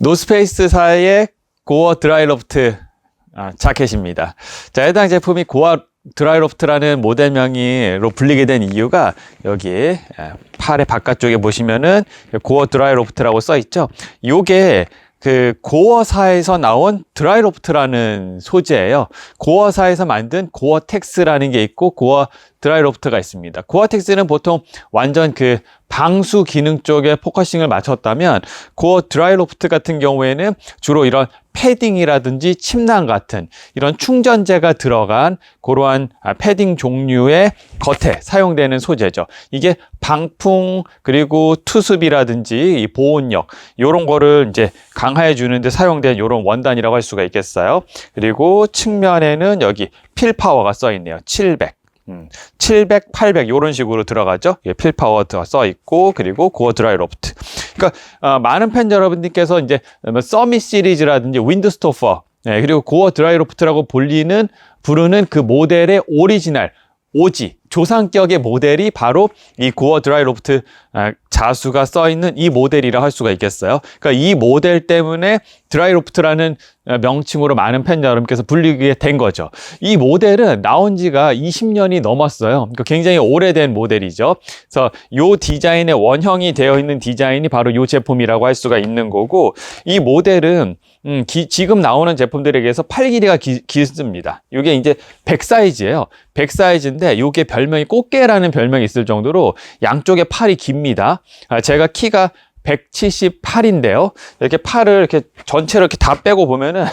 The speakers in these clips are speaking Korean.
노스페이스사의 고어 드라이로프트 아, 자켓입니다. 자, 해당 제품이 고어 드라이로프트라는 모델명으로 불리게 된 이유가 여기 에, 팔의 바깥쪽에 보시면은 고어 드라이로프트라고 써 있죠. 요게 그 고어사에서 나온 드라이로프트라는 소재예요. 고어사에서 만든 고어텍스라는 게 있고 고어 드라이로프트가 있습니다. 고어텍스는 보통 완전 그 방수 기능 쪽에 포커싱을 맞췄다면 고어 드라이로프트 같은 경우에는 주로 이런 패딩이라든지 침낭 같은 이런 충전재가 들어간 그러한 아, 패딩 종류의 겉에 사용되는 소재죠. 이게 방풍 그리고 투습이라든지 이 보온력 이런 거를 이제 강화해 주는데 사용된 이런 원단이라고 할 수가 있겠어요. 그리고 측면에는 여기 필파워가 써 있네요. 700. 음, 700, 800 이런 식으로 들어가죠. 예, 필파워가 써 있고 그리고 고어 드라이 로프트. 그러니까 어, 많은 팬 여러분들께서 이제 뭐 서밋 시리즈라든지 윈드 스토퍼 예, 그리고 고어 드라이 로프트라고 불리는 부르는 그 모델의 오리지널 오지 조상격의 모델이 바로 이 고어 드라이 로프트 아, 자수가 써 있는 이 모델이라 할 수가 있겠어요. 그러니까 이 모델 때문에 드라이 로프트라는 어, 명칭으로 많은 팬 여러분께서 불리게 된 거죠. 이 모델은 나온 지가 20년이 넘었어요. 그러니까 굉장히 오래된 모델이죠. 그래서 이 디자인의 원형이 되어 있는 디자인이 바로 이 제품이라고 할 수가 있는 거고 이 모델은 음, 기, 지금 나오는 제품들에게서 팔 길이가 기, 길습니다. 이게 이제 100 사이즈예요. 100 사이즈인데 이게 별명이 꽃게라는 별명이 있을 정도로 양쪽에 팔이 깁니다. 아, 제가 키가 178인데요. 이렇게 팔을 이렇게 전체로 이렇게 다 빼고 보면은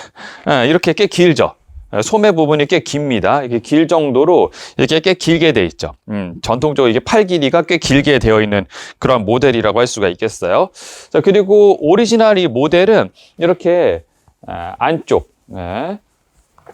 아, 이렇게 꽤 길죠. 아, 소매 부분이 꽤 깁니다. 이게 길 정도로 이렇게 꽤 길게 돼 있죠. 음, 전통적으로 이게 팔 길이가 꽤 길게 되어 있는 그런 모델이라고 할 수가 있겠어요. 자, 그리고 오리지널 이 모델은 이렇게 아, 안쪽, 네.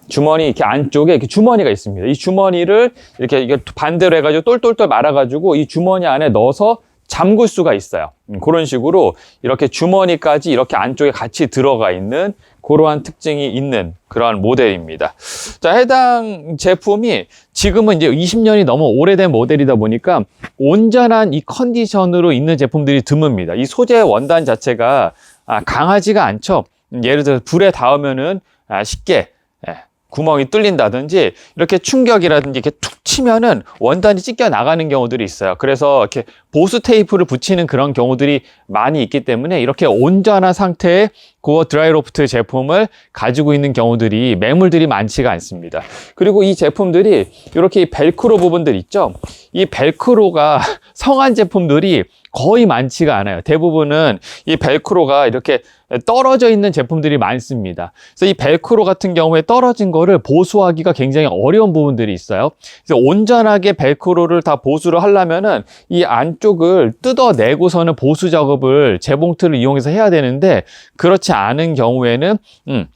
주머니 이렇게 안쪽에 이렇게 주머니가 있습니다. 이 주머니를 이렇게 이게 반대로 해가지고 똘똘똘 말아가지고 이 주머니 안에 넣어서 잠글 수가 있어요. 음, 그런 식으로 이렇게 주머니까지 이렇게 안쪽에 같이 들어가 있는 그러한 특징이 있는 그러한 모델입니다. 자, 해당 제품이 지금은 이제 20년이 너무 오래된 모델이다 보니까 온전한 이 컨디션으로 있는 제품들이 드뭅니다. 이 소재 원단 자체가 아, 강하지가 않죠. 음, 예를 들어 불에 닿으면은 아, 쉽게 예, 구멍이 뚫린다든지 이렇게 충격이라든지 이렇게 툭 치면은 원단이 찢겨 나가는 경우들이 있어요. 그래서 이렇게 보수 테이프를 붙이는 그런 경우들이 많이 있기 때문에 이렇게 온전한 상태의 고어 드라이로프트 제품을 가지고 있는 경우들이 매물들이 많지가 않습니다. 그리고 이 제품들이 이렇게 벨크로 부분들 있죠. 이 벨크로가 성한 제품들이 거의 많지가 않아요. 대부분은 이 벨크로가 이렇게 떨어져 있는 제품들이 많습니다. 그래서 이 벨크로 같은 경우에 떨어진 거를 보수하기가 굉장히 어려운 부분들이 있어요. 그래서 온전하게 벨크로를 다 보수를 하려면은 이 안쪽을 뜯어내고서는 보수 작업을 재봉틀을 이용해서 해야 되는데 그렇지 않은 경우에는 음,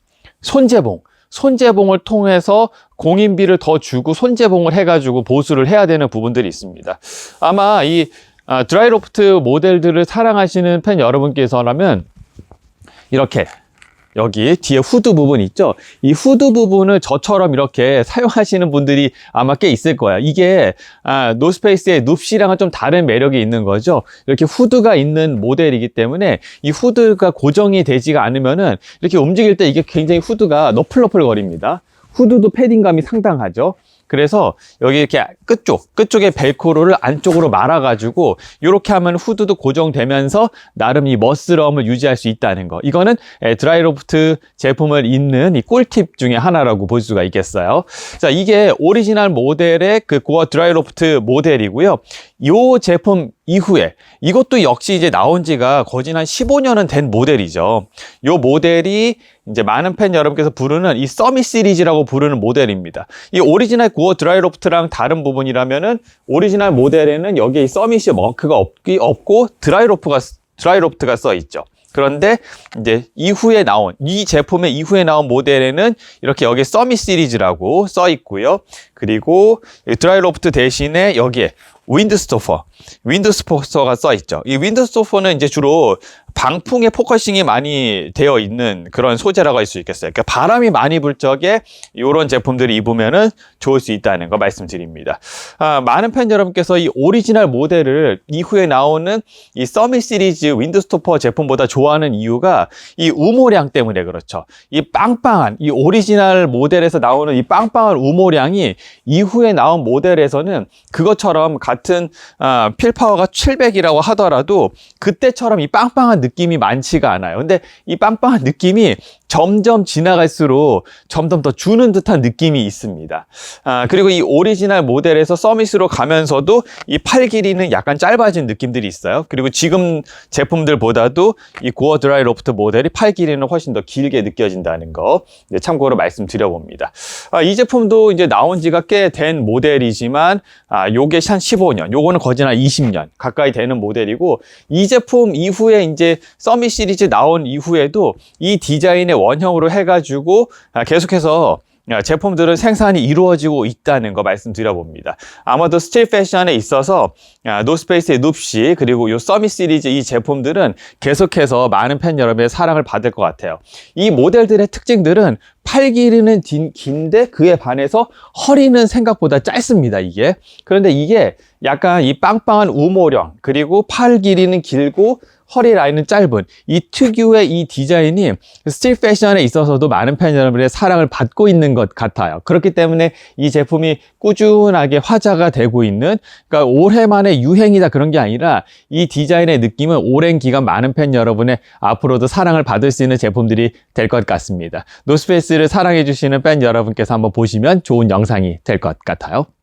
손재봉 손재봉을 통해서 공인비를 더 주고 손재봉을 해가지고 보수를 해야 되는 부분들이 있습니다. 아마 이 아, 드라이로프트 모델들을 사랑하시는 팬 여러분께서라면 이렇게 여기 뒤에 후드 부분 있죠? 이 후드 부분을 저처럼 이렇게 사용하시는 분들이 아마 꽤 있을 거야. 이게 아, 노스페이스의 눕시랑은 좀 다른 매력이 있는 거죠. 이렇게 후드가 있는 모델이기 때문에 이 후드가 고정이 되지가 않으면은 이렇게 움직일 때 이게 굉장히 후드가 너플너플 거립니다. 후드도 패딩감이 상당하죠. 그래서 여기 이렇게 끝쪽, 끝쪽에 벨크로를 안쪽으로 말아가지고 이렇게 하면 후드도 고정되면서 나름 이 멋스러움을 유지할 수 있다는 거. 이거는 에, 드라이로프트 제품을 잇는 이 꿀팁 중에 하나라고 볼 수가 있겠어요. 자, 이게 오리지널 모델의 그 고어 드라이로프트 모델이고요. 이 제품 이후에 이것도 역시 이제 나온 지가 거진 한 15년은 된 모델이죠. 이 모델이 이제 많은 팬 여러분께서 부르는 이 서밋 시리즈라고 부르는 모델입니다. 이 오리지널 고어 드라이로프트랑 다른 부분이라면은 오리지널 모델에는 여기에 이 서밋이 머크가 없기 없고 드라이로프가 드라이로프트가 써 있죠. 그런데 이제 이후에 나온 이 제품의 이후에 나온 모델에는 이렇게 여기 서밋 시리즈라고 써 있고요. 그리고 드라이로프트 대신에 여기에 윈드스토퍼, 윈드스토퍼가 써 있죠. 이 윈드스토퍼는 이제 주로 방풍에 포커싱이 많이 되어 있는 그런 소재라고 할 수 있겠어요. 그러니까 바람이 많이 불 적에 이런 제품들을 입으면은 좋을 수 있다는 거 말씀드립니다. 아, 많은 팬 여러분께서 이 오리지널 모델을 이후에 나오는 이 서밋 시리즈 윈드스토퍼 제품보다 좋아하는 이유가 이 우모량 때문에 그렇죠. 이 빵빵한 이 오리지널 모델에서 나오는 이 빵빵한 우모량이 이후에 나온 모델에서는 그것처럼 같은 아, 필파워가 700이라고 하더라도 그때처럼 이 빵빵한 느낌이 많지가 않아요. 근데 이 빵빵한 느낌이 점점 지나갈수록 점점 더 주는 듯한 느낌이 있습니다. 아, 그리고 이 오리지널 모델에서 서밋으로 가면서도 이 팔 길이는 약간 짧아진 느낌들이 있어요. 그리고 지금 제품들보다도 이 고어 드라이 로프트 모델이 팔 길이는 훨씬 더 길게 느껴진다는 거 이제 참고로 말씀드려봅니다. 아, 이 제품도 이제 나온 지가 꽤 된 모델이지만 아, 요게 한 15년, 요거는 거진 한 20년 가까이 되는 모델이고 이 제품 이후에 이제 서밋 시리즈 나온 이후에도 이 디자인의 원형으로 해가지고 아, 계속해서 아, 제품들은 생산이 이루어지고 있다는 거 말씀드려봅니다. 아마도 스틸 패션에 있어서 아, 노스페이스의 눕시 그리고 요 서밋 시리즈 이 제품들은 계속해서 많은 팬 여러분의 사랑을 받을 것 같아요. 이 모델들의 특징들은 팔 길이는 긴- 긴데 그에 반해서 허리는 생각보다 짧습니다, 이게. 그런데 이게 약간 이 빵빵한 우모령, 그리고 팔 길이는 길고 허리 라인은 짧은 이 특유의 이 디자인이 스틸 패션에 있어서도 많은 팬 여러분의 사랑을 받고 있는 것 같아요. 그렇기 때문에 이 제품이 꾸준하게 화제가 되고 있는, 그러니까 올해만의 유행이다 그런 게 아니라 이 디자인의 느낌은 오랜 기간 많은 팬 여러분의 앞으로도 사랑을 받을 수 있는 제품들이 될 것 같습니다. 노스페이스를 사랑해 주시는 팬 여러분께서 한번 보시면 좋은 영상이 될 것 같아요.